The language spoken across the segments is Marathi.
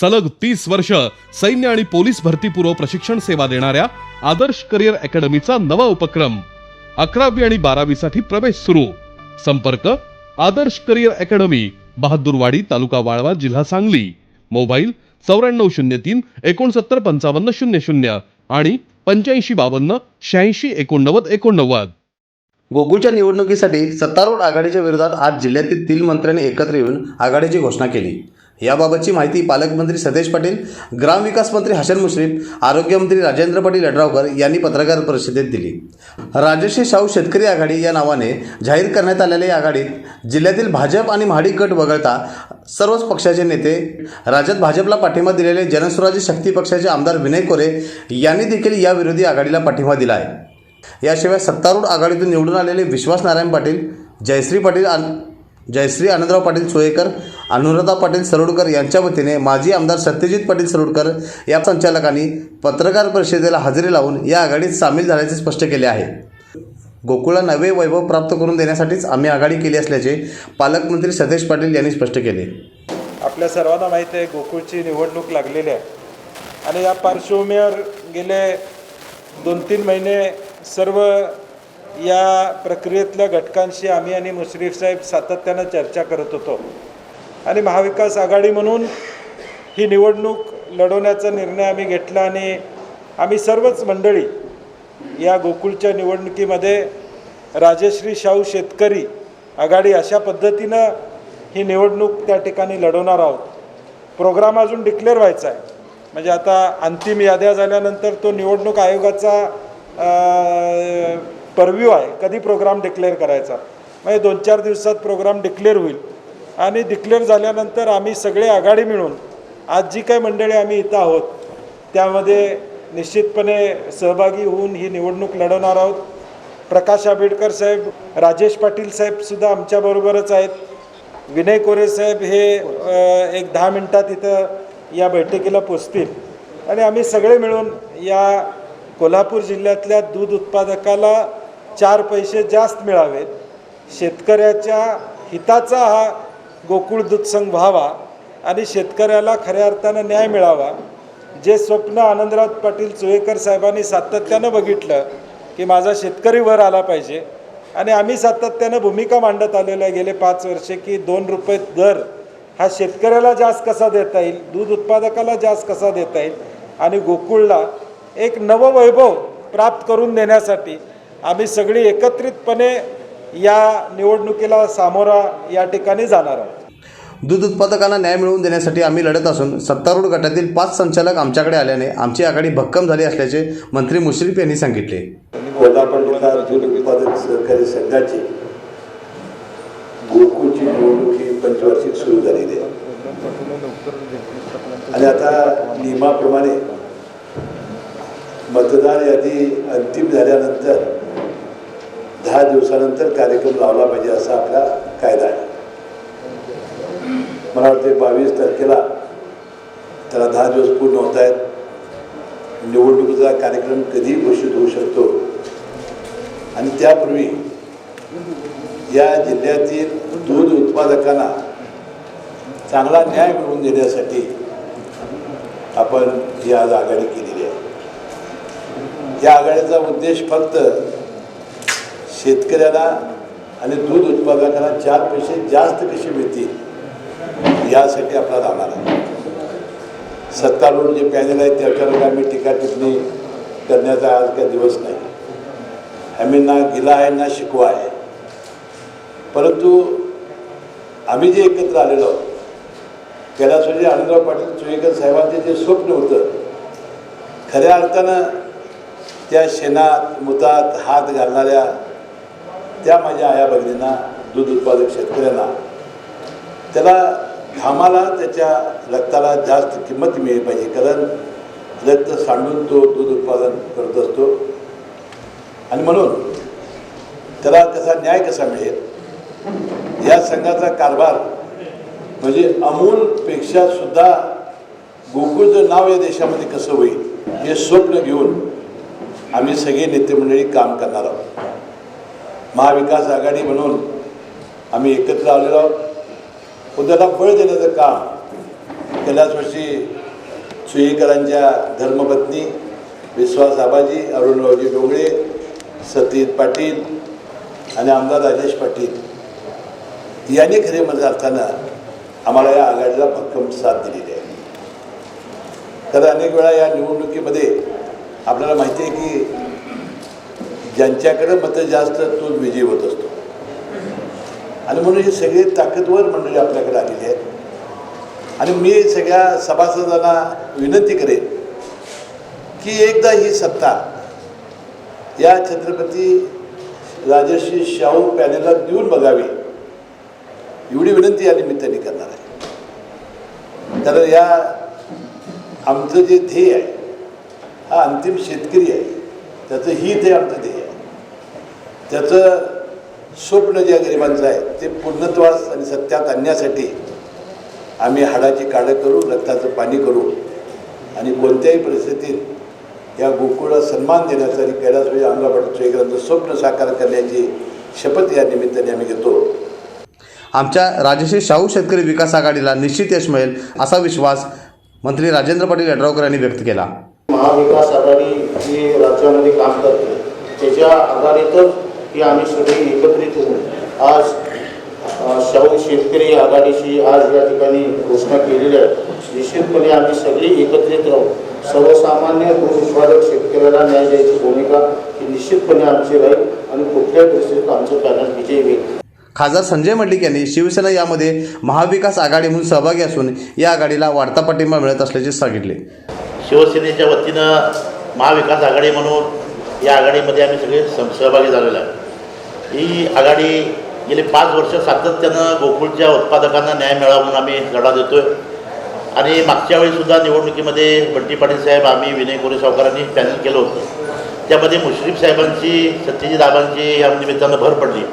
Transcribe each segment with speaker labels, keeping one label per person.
Speaker 1: सलग तीस वर्ष सैन्य आणि पोलीस भरतीपूर्व प्रशिक्षण सेवा देणाऱ्या आदर्श करिअर अकॅडमीचा नवा उपक्रम अकरावी आणि बारावीसाठी प्रवेश सुरू. संपर्क आदर्श करिअर अकॅडमी बहादूरवाडी तालुका वाळवा जिल्हा सांगली. मोबाईल चौऱ्याण्णव शून्य तीन एकोणसत्तर पंचावन्न शून्य शून्य आणि पंच्याऐंशी बावन्न शहाऐंशी एकोणनव्वद एकोणनव्वद.
Speaker 2: गोगूच्या निवडणुकीसाठी सत्तारूढ आघाडीच्या विरोधात आज जिल्ह्यातील तीन मंत्र्यांनी एकत्र येऊन आघाडीची घोषणा केली. याबाबतची माहिती पालकमंत्री सतेज पाटील ग्रामविकास मंत्री हसन मुश्रीफ आरोग्यमंत्री राजेंद्र पाटील यड्रावकर यांनी पत्रकार परिषदेत दिली. राजश्री शाहू शेतकरी आघाडी या नावाने जाहीर करण्यात आलेल्या या आघाडीत जिल्ह्यातील भाजप आणि महाडी गट वगळता सर्वच पक्षाचे नेते राज्यात भाजपला पाठिंबा दिलेले जनस्वराज्य शक्ती पक्षाचे आमदार विनय कोरे यांनी देखील या विरोधी आघाडीला पाठिंबा दिला आहे. याशिवाय सत्तारूढ आघाडीतून निवडून आलेले विश्वास नारायण पाटील जयश्री पाटील जयश्री आनंदराव पाटील सोयेकर अनुराधा पाटील सरोडकर यांच्या वतीने माजी आमदार सत्यजित पाटील सरोडकर या संचालकांनी पत्रकार परिषदेला हजेरी लावून या आघाडीत सामील झाल्याचे स्पष्ट केले आहे. गोकुळला नवे वैभव प्राप्त करून देण्यासाठीच आम्ही आघाडी केली असल्याचे पालकमंत्री सतेज पाटील यांनी स्पष्ट केले.
Speaker 3: आपल्या सर्वांना माहीत आहे गोकुळची निवडणूक लागलेली आहे. आणि या पार्श्वभूमीवर गेले दोन तीन महिने सर्व या प्रक्रियेतल्या घटकांशी आम्ही आणि मुश्रीफ साहेब सातत्यानं चर्चा करत होतो. आणि महाविकास आघाडी म्हणून ही निवडणूक लढवण्याचा निर्णय आम्ही घेतला आणि आम्ही सर्वच मंडळी या गोकुळच्या निवडणुकीमध्ये राजश्री शाहू शेतकरी आघाडी अशा पद्धतीनं ही निवडणूक त्या ठिकाणी लढवणार आहोत. प्रोग्राम अजून डिक्लेअर व्हायचा आहे. म्हणजे आता अंतिम याद्या झाल्यानंतर तो निवडणूक आयोगाचा परव्यू आहे. कधी प्रोग्राम डिक्लेअर करायचा? म्हणजे दोन चार दिवसात प्रोग्राम डिक्लेअर होईल. आणि डिक्लेअर झाल्यानंतर आम्ही सगळे आघाडी मिळून आज जी काही मंडळी आम्ही इथं आहोत त्यामध्ये निश्चितपणे सहभागी होऊन ही निवडणूक लढवणार आहोत. प्रकाश आंबेडकर साहेब राजेश पाटील साहेबसुद्धा आमच्याबरोबरच आहेत. विनय कोरे साहेब हे एक दहा मिनटात इथं या बैठकीला पोचतील. आणि आम्ही सगळे मिळून या कोल्हापूर जिल्ह्यातल्या दूध उत्पादकाला चार पैसे जास्त मिळावेत. शेतकऱ्याच्या हिताचा हा गोकुळ दूध संघ व्हावा आणि शेतकऱ्याला खऱ्या अर्थानं न्याय मिळावा. जे स्वप्न आनंदराव पाटील चोळेकर साहेबांनी सातत्यानं बघितलं की माझा शेतकरी वर आला पाहिजे आणि आम्ही सातत्यानं भूमिका मांडत आलेलो आहे गेले पाच वर्षे की दोन रुपये दर हा शेतकऱ्याला जास्त कसा देता येईल दूध उत्पादकाला जास्त कसा देता येईल आणि गोकुळला एक नववैभव प्राप्त करून देण्यासाठी आम्ही सगळी एकत्रितपणे या निवडणुकीला सामोरा या ठिकाणी जाणार आहोत.
Speaker 2: दूध उत्पादकांना न्याय मिळवून देण्यासाठी आम्ही लढत असून सत्तारूढ गटातील पाच संचालक आमच्याकडे आल्याने आमची आघाडी भक्कम झाली असल्याचे मंत्री मुश्रीफ यांनी सांगितले.
Speaker 4: दूध उत्पादक सहकारी संघाची गोकुळची निवडणूक पंचवार्षिक सुरू झालेली आहे. आणि आता नियमाप्रमाणे मतदार यादी अंतिम झाल्यानंतर दहा दिवसानंतर कार्यक्रम लावला पाहिजे असा आपला कायदा आहे. मला वाटते बावीस तारखेला त्याला दहा दिवस पूर्ण होत आहेत. निवडणुकीचा कार्यक्रम कधी घोषित होऊ शकतो. आणि त्यापूर्वी या जिल्ह्यातील दूध उत्पादकांना चांगला न्याय मिळवून देण्यासाठी आपण ही आज आघाडी केलेली आहे. या आघाडीचा उद्देश फक्त शेतकऱ्याला आणि दूध उत्पादकाला चार पैसे जास्त कसे मिळतील यासाठी आपला राहणार आहे. सत्तारूढ जे पॅनल आहे त्याच्यावर आम्ही टीका टिप्पणी करण्याचा आज काही दिवस नाही. आम्ही ना गिला आहे ना शिकवा आहे. परंतु आम्ही जे एकत्र आलेलो आहोत कैलासवासी आनंदराव पाटील चोईकर साहेबांचे जे स्वप्न होतं खऱ्या अर्थानं त्या शेणात मुतात हात घालणाऱ्या त्या माझ्या आया भगिनींना दूध उत्पादक शेतकऱ्यांना. त्याला घामाला त्याच्या रक्ताला जास्त किंमत मिळली पाहिजे कारण रक्त सांडून तो दूध उत्पादन करत असतो. आणि म्हणून त्याला कसा न्याय कसा मिळेल? या संघाचा कारभार म्हणजे अमूलपेक्षा सुद्धा गोकुळचं नाव या देशामध्ये कसं होईल हे स्वप्न घेऊन आम्ही सगळे नेतेमंडळी काम करणार आहोत. महाविकास आघाडी म्हणून आम्ही एकत्र आलेलो आहोत. उद्याला फळ देण्याचं काम याच वर्षी सुईकरांच्या धर्मपत्नी विश्वास आबाजी अरुणरावजी डोंगळे सतीत पाटील आणि आमदार राजेश पाटील यांनी खरे म्हणत असताना आम्हाला या आघाडीला भक्कम साथ दिलेली आहे. तर अनेक वेळा या निवडणुकीमध्ये आपल्याला माहिती आहे की ज्यांच्याकडे मतं जास्त तो विजयी होत असतो. आणि म्हणून हे सगळी ताकदवर मंडळी आपल्याकडे आलेली आहेत. आणि मी सगळ्या सभासदांना विनंती करेन की एकदा ही सत्ता या छत्रपती राजश्री शाहू पॅनेलला देऊन बघावी. एवढी विनंती या निमित्ताने करणार आहे. तर या आमचं जे ध्येय आहे हा अंतिम शेतकरी आहे त्याचं हित आहे आमचं ध्येय. त्याचं स्वप्न ज्या गरिबांचं आहे ते पूर्णत्वास आणि सत्यात आणण्यासाठी आम्ही हाडाची काढं करू रक्ताचं पाणी करू आणि कोणत्याही परिस्थितीत या गोकुळाला सन्मान देण्याचं आणि कैलासवासी अंगापाटील चोईकरांचं स्वप्न साकार करण्याची शपथ या निमित्ताने आम्ही घेतो.
Speaker 2: आमच्या राजश्री शाहू शेतकरी विकास आघाडीला निश्चित यश मिळेल असा विश्वास मंत्री राजेंद्र पाटील यड्रावकर यांनी व्यक्त केला.
Speaker 5: महाविकास आघाडी जी राज्यामध्ये काम करते. त्याच्या आघाडीतच ही आम्ही सगळी एकत्रित होऊन आज शाहू शेतकरी आघाडीची आज या ठिकाणी घोषणा केलेली आहे. निश्चितपणे आम्ही सगळी एकत्रित राहू. सर्वसामान्य दूध उत्पादक शेतकऱ्याला न्याय द्यायची भूमिका ही निश्चितपणे आमची राहील आणि कुठल्याही परिस्थितीत आमचं पॅनल विजयी होईल.
Speaker 2: खासदार संजय मंडिक यांनी शिवसेना यामध्ये महाविकास आघाडी म्हणून सहभागी असून या आघाडीला वाढता पाठिंबा मिळत असल्याचे सांगितले.
Speaker 6: शिवसेनेच्या वतीनं महाविकास आघाडी म्हणून या आघाडीमध्ये आम्ही सगळे सहभागी झालेलो आहे. ही आघाडी गेली पाच वर्ष सातत्यानं गोकुळच्या उत्पादकांना न्याय मिळावा म्हणून आम्ही लढा देतो आहे आणि मागच्या वेळीसुद्धा निवडणुकीमध्ये बंटी पाटील साहेब आम्ही विनय गोरे सावकारांनी पॅनल केलं होतं. त्यामध्ये मुश्रीफ साहेबांची सत्यजित दाबांची या निमित्तानं भर पडली.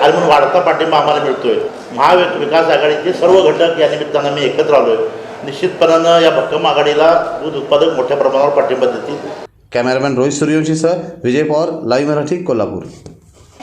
Speaker 6: आणि म्हणून वाढता पाठिंबा आम्हाला मिळतो आहे महाविकास आघाडीचे सर्व घटक या निमित्तानं आम्ही एकत्र आलो आहे निश्चितपणानं या भक्कम आघाडीला दूध उत्पादक मोठ्या प्रमाणावर पाठिंबा देतील.
Speaker 2: कॅमेरामॅन रोहित सूर्यवंशीसह विजय पवार लाईव्ह मराठी कोल्हापूर.